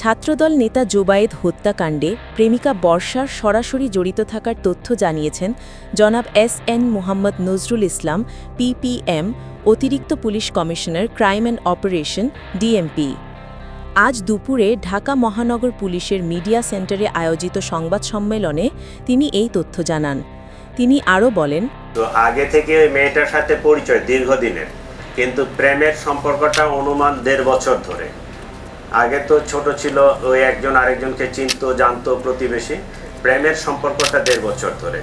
ছাত্রদল নেতা জোবায়েদ হত্যাকাণ্ডে প্রেমিকা বর্ষার সরাসরি জড়িত থাকার তথ্য জানিয়েছেন জনাব S N Mohammad Nazrul Islam PPM অতিরিক্ত police commissioner, crime and operation DMP আজ দুপুরে ঢাকা মহানগর পুলিশের মিডিয়া সেন্টারে আয়োজিত সংবাদ সম্মেলনে তিনি এই তথ্য জানান। তিনি আরও বলেন, তো আগে থেকে ওই মেয়েটার সাথে পরিচয় দীর্ঘদিনের, কিন্তু প্রেমের সম্পর্কটা অনুমান দেড় বছর ধরে। আগে তো ছোট ছিল, ওই একজন আরেকজনকে চিনতো, জানতো প্রতিবেশী। প্রেমের সম্পর্কটা দেড় বছর ধরে।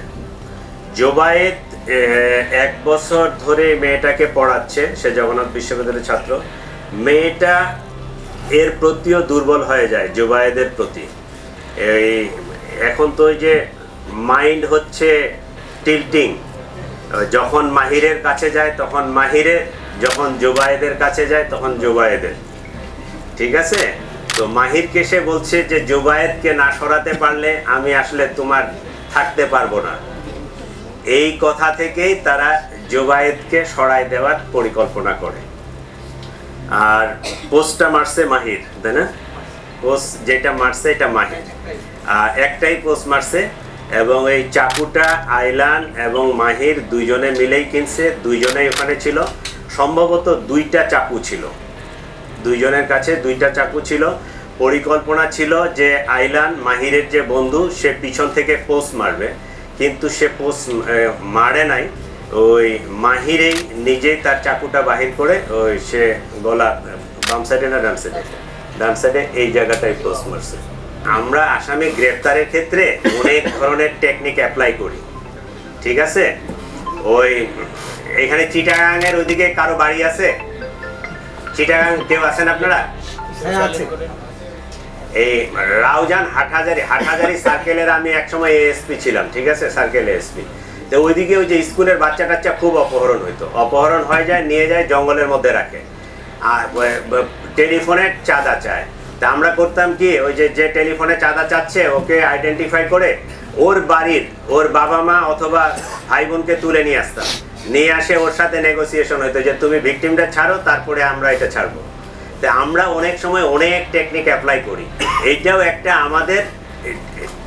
জোবায়েত এক বছর ধরে মেয়েটাকে পড়াচ্ছে, সে জগন্নাথ বিশ্ববিদ্যালয়ের ছাত্র। মেয়েটা এর প্রতিও দুর্বল হয়ে যায়, জোবায়েদের প্রতি। এই, এখন তো ওই যে মাইন্ড হচ্ছে টিল্টিং। যখন মাহিরের কাছে যায়, তখন মাহিরের যখন জোবায়েদের কাছে যায়, তখন জোবায়েদের। ঠিক আছে? তো মাহিরকে সে বলছে যে, জোবায়েদকে না সরাতে পারলে আমি আসলে তোমার থাকতে পারব না। এই কথা থেকেই তারা জোবায়েদকে সরাই দেওয়ার পরিকল্পনা করে। আর পোস্টটা মারছে মাহির, তাই না? পোস্ট যেটা মারছে এটা মাহির। আর একটাই পোস্ট মারছে এবং এই চাকুটা, আইলান এবং মাহির দুইজনে মিলেই কিনছে, দুইজনেই ওখানে ছিল। সম্ভবত দুইটা চাকু ছিল। দুইজনের কাছে দুইটা চাকু ছিল। পরিকল্পনা ছিল যে আইলান মাহিরের যে বন্ধু, সে পিছন থেকে পোস্ট মারবে। কিন্তু সে পোস্ট মারে নাই। ওই মাহিরেই নিজেই তার চাকুটা বাহির করে, ওই সে গলা, বাম সাইডে না ডান সাইডে ডান সাইডে এই জায়গাটায় পোস্ট মারছে। আমরা আসামি গ্রেপ্তারের ক্ষেত্রে অনেক ধরনের টেকনিক অ্যাপ্লাই করি। ঠিক আছে? ওই, এখানে চিটাগাঙের ওইদিকে কারও বাড়ি আছে? চিটাগাং কেউ আছেন আপনারা? এই রাউজান হাটহাজারি হাটহাজারি সার্কেলের আমি একসময় এএসপি ছিলাম ঠিক আছে? Circle ASP. তো ওইদিকে ওই যে স্কুলের বাচ্চা কাচ্চা খুব অপহরণ হইতো। অপহরণ হয়ে যায় নিয়ে যায় জঙ্গলের মধ্যে রাখে। আর টেলিফোনে চাঁদা চায়। তা আমরা করতাম কি ওই যে যে টেলিফোনে চাঁদা চাচ্ছে ওকে আইডেন্টিফাই করে ওর বাড়ির ওর বাবা মা অথবা ভাই বোনকে তুলে নিয়ে আসতাম। নিয়ে আসে ওর সাথে নেগোসিয়েশন হইতো যে তুমি ভিকটিমটা ছাড়ো, তারপরে আমরা এটা ছাড়বো। তা আমরা অনেক সময় অনেক টেকনিক অ্যাপ্লাই করি। এইটাও একটা আমাদের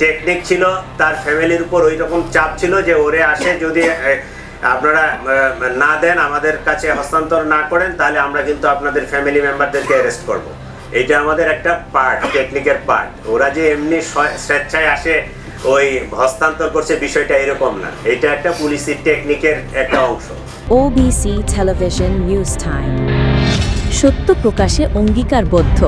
টেকনিক ছিল, তার ফ্যামিলির উপর ওই রকম চাপ ছিল যে ওরে আসে যদি আপনারা না দেন, আমাদের কাছে হস্তান্তর না করেন, তাহলে আমরা কিন্তু আপনাদের ফ্যামিলি মেম্বারদেরকে অ্যারেস্ট করব। এইটা আমাদের একটা পার্ট টেকনিকের পার্ট ওরা যে এমনি স্বেচ্ছায় আসে ওই হস্তান্তর করছে বিষয়টা এরকম না। এটা একটা পুলিশি টেকনিকের একটা অংশ। ওবিসি টেলিভিশন নিউজ টাইম সত্য প্রকাশে অঙ্গীকারবদ্ধ।